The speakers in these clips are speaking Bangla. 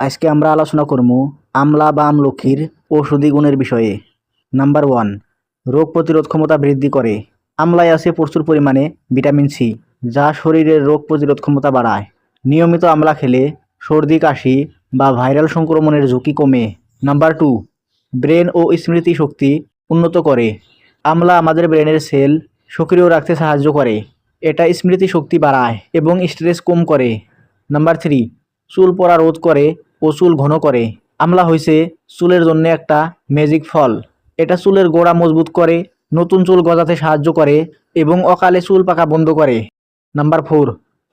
আজকে আমরা আলোচনা করব আমলা বা আমলক্ষীর ঔষধি গুণের বিষয়ে। নাম্বার ওয়ান রোগ প্রতিরোধ ক্ষমতা বৃদ্ধি করে। আমলায় আছে প্রচুর পরিমাণে ভিটামিন সি, যা শরীরের রোগ প্রতিরোধ ক্ষমতা বাড়ায়। নিয়মিত আমলা খেলে সর্দি, কাশি বা ভাইরাল সংক্রমণের ঝুঁকি কমে। নাম্বার টু ব্রেন ও স্মৃতি শক্তি উন্নত করে। আমলা আমাদের ব্রেনের সেল সক্রিয় রাখতে সাহায্য করে। এটা স্মৃতি শক্তি বাড়ায় এবং স্ট্রেস কম করে। নাম্বার থ্রি চুল পড়া রোধ করে ও চুল ঘন করে। আমলা হইছে চুলের জন্য একটা ম্যাজিক ফল। এটা চুলের গোড়া মজবুত করে, নতুন চুল গজাতে সাহায্য করে এবং অকালে চুল পাকা বন্ধ করে। নাম্বার ফোর,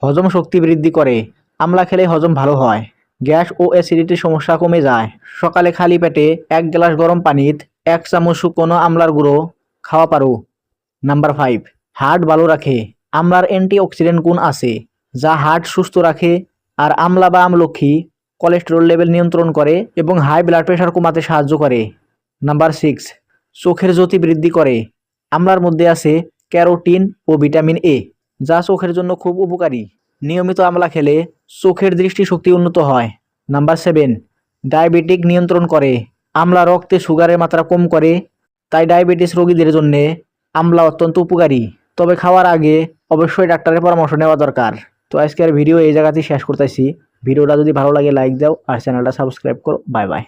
হজম শক্তি বৃদ্ধি করে। আমলা খেলে হজম ভালো হয়। গ্যাস ও অ্যাসিডিটির সমস্যা কমে যায়। সকালে খালি পেটে এক গ্লাস গরম পানিত এক চামচ শুকনো আমলার গুঁড়ো খাওয়া পারো। নাম্বার ফাইভ, হার্ট ভালো রাখে। আমলার অ্যান্টি অক্সিডেন্ট গুণ আছে, যা হার্ট সুস্থ রাখে আর আমলা বা আমলক্ষী কোলেস্টেরল লেভেল নিয়ন্ত্রণ করে এবং হাই ব্লাড প্রেশার কমাতে সাহায্য করে। নাম্বার সিক্স চোখের জ্যোতি বৃদ্ধি করে। আমলার মধ্যে আছে ক্যারোটিন ও ভিটামিন এ যা চোখের জন্য খুব উপকারী। নিয়মিত আমলা খেলে চোখের দৃষ্টিশক্তি উন্নত হয়। নাম্বার সেভেন ডায়াবেটিক নিয়ন্ত্রণ করে। আমলা রক্তে সুগারের মাত্রা কম করে, তাই ডায়াবেটিস রোগীদের জন্য আমলা অত্যন্ত উপকারী। তবে খাওয়ার আগে অবশ্যই ডাক্তারের পরামর্শ নেওয়া দরকার। তো আজকের ভিডিও এই জায়গাতেই শেষ করতেছি। ভিডিওটা যদি ভালো লাগে লাইক দাও আর চ্যানেলটা সাবস্ক্রাইব করো। Bye bye